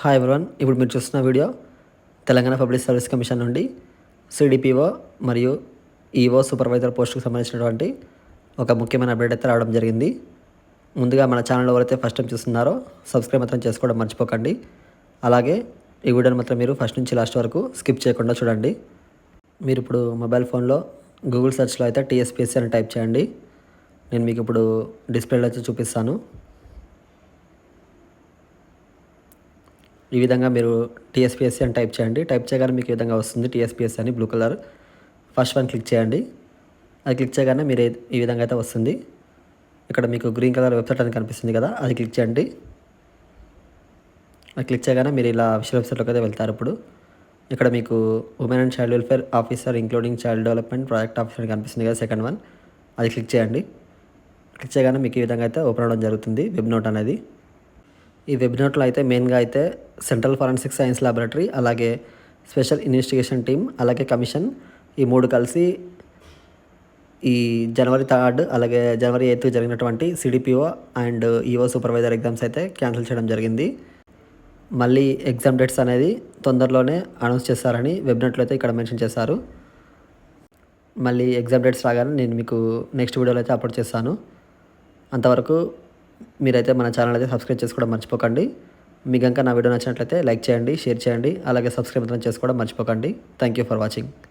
Hi everyone ఇప్పుడు మీరు చూస్తున్న video Telangana public service commission నుండి సిడిపిఓ మరియు ఈఓ సూపర్వైజర్ పోస్టుకు సంబంధించినటువంటి ఒక ముఖ్యమైన అప్డేట్ అయితే రావడం జరిగింది. ముందుగా మన ఛానల్ ఎవరైతే ఫస్ట్ టైం చూస్తున్నారో సబ్స్క్రైబ్ మాత్రం చేసుకోవడం మర్చిపోకండి. అలాగే ఈ వీడియోని మాత్రం మీరు ఫస్ట్ నుంచి లాస్ట్ వరకు స్కిప్ చేయకుండా చూడండి. మీరు ఇప్పుడు మొబైల్ ఫోన్లో గూగుల్ సెర్చ్లో అయితే టీఎస్పీఎస్సీ అని టైప్ చేయండి. నేను మీకు ఇప్పుడు డిస్ప్లేలో వచ్చి చూపిస్తాను. ఈ విధంగా మీరు టీఎస్పిఎస్సి అని టైప్ చేయండి. టైప్ చేయగానే మీకు ఈ విధంగా వస్తుంది టీఎస్పిఎస్సి అని blue colour first one click చేయండి. అది క్లిక్ చేయగానే మీరు ఈ విధంగా అయితే వస్తుంది. ఇక్కడ మీకు గ్రీన్ కలర్ వెబ్సైట్ అని కనిపిస్తుంది కదా అది క్లిక్ చేయండి. అది క్లిక్ చేయగానే మీరు ఇలా అఫీషియల్ వెబ్సైట్లోకి అయితే వెళ్తారు ఇప్పుడు. ఇక్కడ మీకు women and child welfare officer including child development project officer అని కనిపిస్తుంది కదా సెకండ్ వన్ అది క్లిక్ చేయండి. క్లిక్ చేయగానే మీకు ఈ విధంగా అయితే ఓపెన్ అవ్వడం జరుగుతుంది వెబ్ నోట్ అనేది. ఈ వెబినార్లో అయితే మెయిన్గా అయితే సెంట్రల్ ఫారెన్సిక్ సైన్స్ ల్యాబొరేటరీ అలాగే స్పెషల్ ఇన్వెస్టిగేషన్ టీమ్ అలాగే కమిషన్. ఈ మూడు కలిసి ఈ జనవరి థర్డ్ అలాగే జనవరి ఎయిత్ జరిగినటువంటి CDPO and EO supervisor exams అయితే క్యాన్సిల్ చేయడం జరిగింది. మళ్ళీ ఎగ్జామ్ డేట్స్ అనేది తొందరలోనే అనౌన్స్ చేస్తారని వెబ్నెట్లో అయితే ఇక్కడ మెన్షన్ చేశారు. మళ్ళీ ఎగ్జామ్ డేట్స్ రాగానే నేను మీకు నెక్స్ట్ వీడియోలో అయితే అప్లోడ్ చేస్తాను. అంతవరకు మీరైతే మన ఛానల్ అయితే సబ్స్క్రైబ్ చేసుకోవడం మర్చిపోకండి. మీకు కనుక నా వీడియో నచ్చినట్లయితే లైక్ చేయండి షేర్ చేయండి అలాగే సబ్స్క్రైబ్ చేసుకోవడం మర్చిపోకండి. Thank you for watching